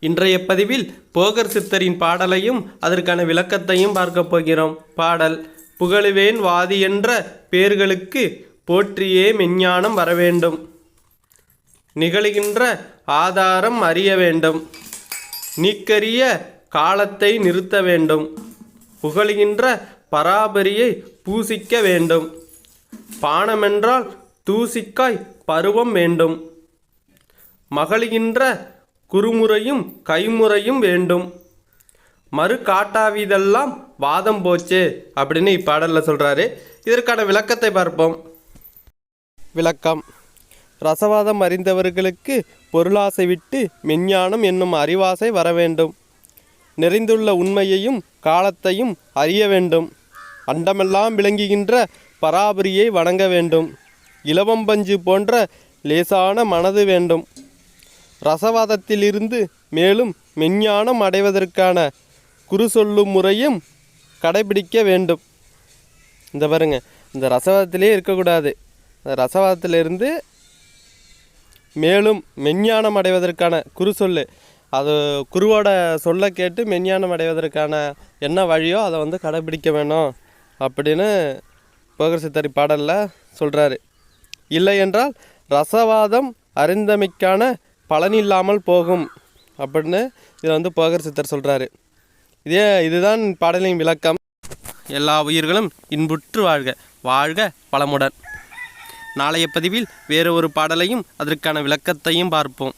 இன்றைய பதிவில் போகர் சித்தரின் பாடலையும் அதற்கான விளக்கத்தையும் பார்க்கப் போகிறோம். பாடல் புகழுவேன் வாதி என்ற பேர்களுக்கு போற்றியே மெஞ்ஞானம் வரவேண்டும் நிகழ்கின்ற ஆதாரம் அறிய வேண்டும். நீக்கரிய காலத்தை நிறுத்த வேண்டும். புகழுகின்ற பராபரியை பூசிக்க வேண்டும். பானமென்றால் தூசிக்காய் பருவம் வேண்டும். மகளுகின்ற குறுமுறையும் கைமுறையும் வேண்டும். மறு காட்டாவிதெல்லாம் வாதம் போச்சு அப்படின்னு இப்பாடலில் சொல்கிறாரு இதற்கான விளக்கத்தை பார்ப்போம். விளக்கம். ரசவாதம் அறிந்தவர்களுக்கு பொருளாசை விட்டு மெஞ்ஞானம் என்னும் அறிவாசை வர வேண்டும். நிறைந்துள்ள உண்மையையும் காலத்தையும் அறிய வேண்டும். அண்டமெல்லாம் விளங்குகின்ற பராபரியை வணங்க வேண்டும். இலவம்பஞ்சு போன்ற லேசான மனது வேண்டும். ரசவாதத்திலிருந்து மேலும் மெஞ்ஞானம் அடைவதற்கான குரு சொல்லும் முறையும் கடைபிடிக்க வேண்டும். இந்த பாருங்க இந்த ரசவாதத்திலே இருக்கக்கூடாது. இந்த ரசவாதத்திலிருந்து மேலும் மெஞ்ஞானம் அடைவதற்கான குரு சொல்லு அது குருவோட சொல்ல கேட்டு மெஞ்ஞானம் அடைவதற்கான என்ன வழியோ அதை வந்து கடைபிடிக்க வேணும் அப்படின்னு போகர் சித்தரி பாடலில் சொல்கிறாரு இல்லை என்றால் ரசவாதம் அறிந்தமைக்கான பலன் இல்லாமல் போகும் அப்படின்னு இதில் வந்து போகர் சித்தர் சொல்கிறாரு இதே இதுதான் பாடலின் விளக்கம். எல்லா உயிர்களும் இன்புற்று வாழ்க வாழ்க பலமுடன் நாளைய பதிவில் வேறு ஒரு பாடலையும் அதற்கான விளக்கத்தையும் பார்ப்போம்.